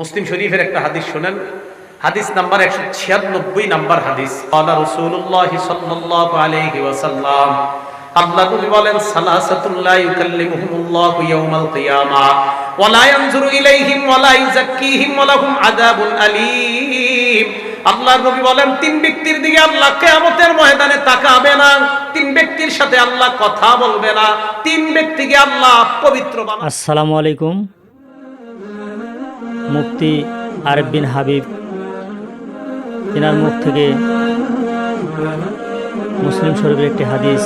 মুসলিম শরীফের একটা হাদিস শোনেন। হাদিস নাম্বার একশো ছিয়ানব্বই নাম্বার হাদিস। আল্লাহ রসুল্লাহ সাল্লাহ আলাইহি ওয়াসাল্লাম, আল্লাহ নবী বলেন সালাসাতুল্লাহ ইউকাল্লিমুহুমুল্লাহু ইয়াউমাল কিয়ামা, ওয়া লা ইয়ানজুরু ইলাইহিম ওয়া লা ইউযাক্কিহিম ওয়া লাহুম আযাবুন আলীম। আল্লাহর নবী বলেন, তিন ব্যক্তির দিকে আল্লাহ কিয়ামতের ময়দানে তাকাবে না, তিন ব্যক্তির সাথে আল্লাহ কথা বলবে না, তিন ব্যক্তিকে আল্লাহ পবিত্র বানাবে আসসালামু আলাইকুম। মুফতি আরেফ বিন হাবিব এনার মুখ থেকে মুসলিম শরীফের একটি হাদিস,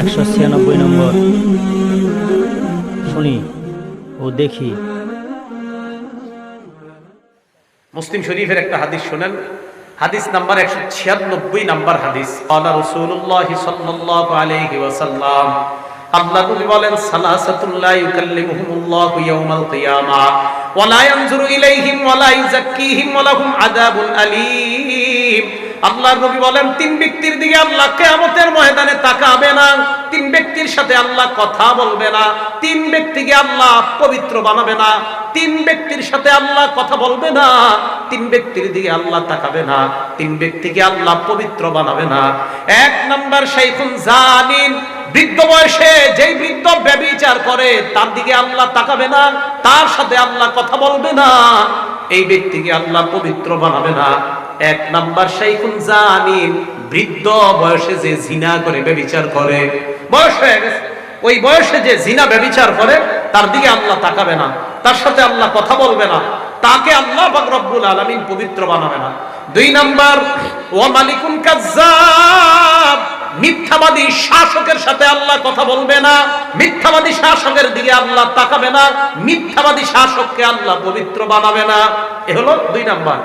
একশো ছিয়ানব্বই নম্বর। শুনি ও দেখি। মুসলিম শরীফের একটা হাদিস শোনেন। হাদিস নাম্বার একশো ছিয়ানব্বই নাম্বার হাদিস। আল্লাহ রসুল্লাহ সাল্লাহ আলাইহি ওয়াসাল্লাম আল্লাহ বলেন সালাসাতুল্লাহ ইউকাল্লিমুহুমুল্লাহু ইয়াউমাল কিয়ামা। ওয়া লা ইয়ানজুরু ইলাইহিম ওয়া লা ইউযাক্কিহিম ওয়া লাহুম আযাবুন আলীম। আল্লাহর নবী বলেন, তিন ব্যক্তির দিকে আল্লাহ কিয়ামতের ময়দানে তাকাবে না, তিন ব্যক্তির সাথে আল্লাহ কথা বলবে না, তিন ব্যক্তিকে আল্লাহ পবিত্র বানাবে না, তিন ব্যক্তির সাথে আল্লাহ কথা বলবে না, তিন ব্যক্তির দিকে আল্লাহ তাকাবে না, তিন ব্যক্তিকে আল্লাহ পবিত্র বানাবে না। এক নাম্বার শাইখুন জানিন বৃদ্ধ বয়সে যেই বৃদ্ধ ব্যবিচার করে, তার দিকে আল্লাহ তাকাবে না, তার সাথে আল্লাহ কথা বলবে না। এই ব্যক্তিকে আল্লাহ পবিত্র বানাবে না। এক নাম্বার শাইখুন জানিন বৃদ্ধ বয়সে যে জিনা করে ব্যবিচার করে, বয়স হয়ে গেছে। ওই বয়সে যে জিনা ব্যবিচার করে, তার দিকে আল্লাহ তাকাবে না, তার সাথে আল্লাহ কথা বলবে না, তাকে আল্লাহ রব্বুল আলামিন পবিত্র বানাবে না। দুই নাম্বার ও মালিকুন কাজ্জাব মিথ্যাবাদী শাসকের সাথে আল্লাহ কথা বলবে না, মিথ্যাবাদী শাসকের দিকে আল্লাহ তাকাবে না, মিথ্যাবাদী শাসককে আল্লাহ পবিত্র বানাবে না। এ হলো দুই নাম্বার।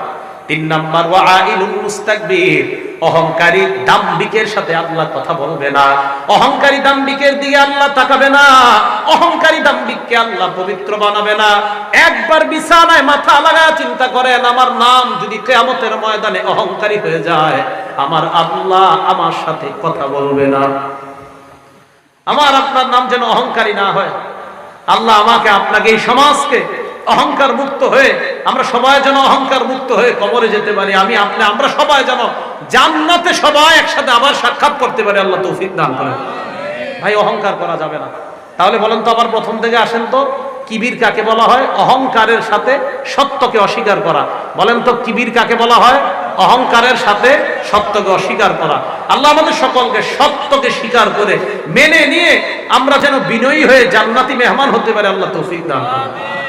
তিন নাম্বার, ওয়া আইলুল মুস্তাকবির অহংকারী দাম্ভিকের সাথে আল্লাহ কথা বলবে না। অহংকারী দাম্ভিকের দিকে আল্লাহ তাকাবে না। অহংকারী দাম্ভিককে আল্লাহ পবিত্র বানাবে না। একবার বিছানায় মাথা লাগা চিন্তা করেন, আমার নাম যদি কিয়ামতের ময়দানে অহংকারী হয়ে যায়, আমার আল্লাহ আমার সাথে কথা বলবে না। আমার আপনার নাম যেন অহংকারী না হয়। আল্লাহ আমাকে, আপনাকে, এই সমাজকে অহংকার মুক্ত হয়ে আমরা সবাই যেন অহংকার মুক্ত হয়ে কবরে যেতে পারি। আমি আপনি আমরা সবাই যেন জান্নাতে সবাই একসাথে আবার সাক্ষাৎ করতে পারি। আল্লাহ তৌফিক দান করেন। ভাই, অহংকার করা যাবে না। তাহলে বলেন তো আবার প্রথম থেকে আসেন তো। কিবির কাকে বলা হয়? অহংকারের সাথে সত্যকে অস্বীকার করা। বলেন তো কিবির কাকে বলা হয়? অহংকারের সাথে সত্যকে অস্বীকার করা। আল্লাহ আমাদের সকলকে সত্যকে স্বীকার করে মেনে নিয়ে আমরা যেন বিনয়ী হয়ে জান্নাতি মেহমান হতে পারে। আল্লাহ তৌফিক দান করেন।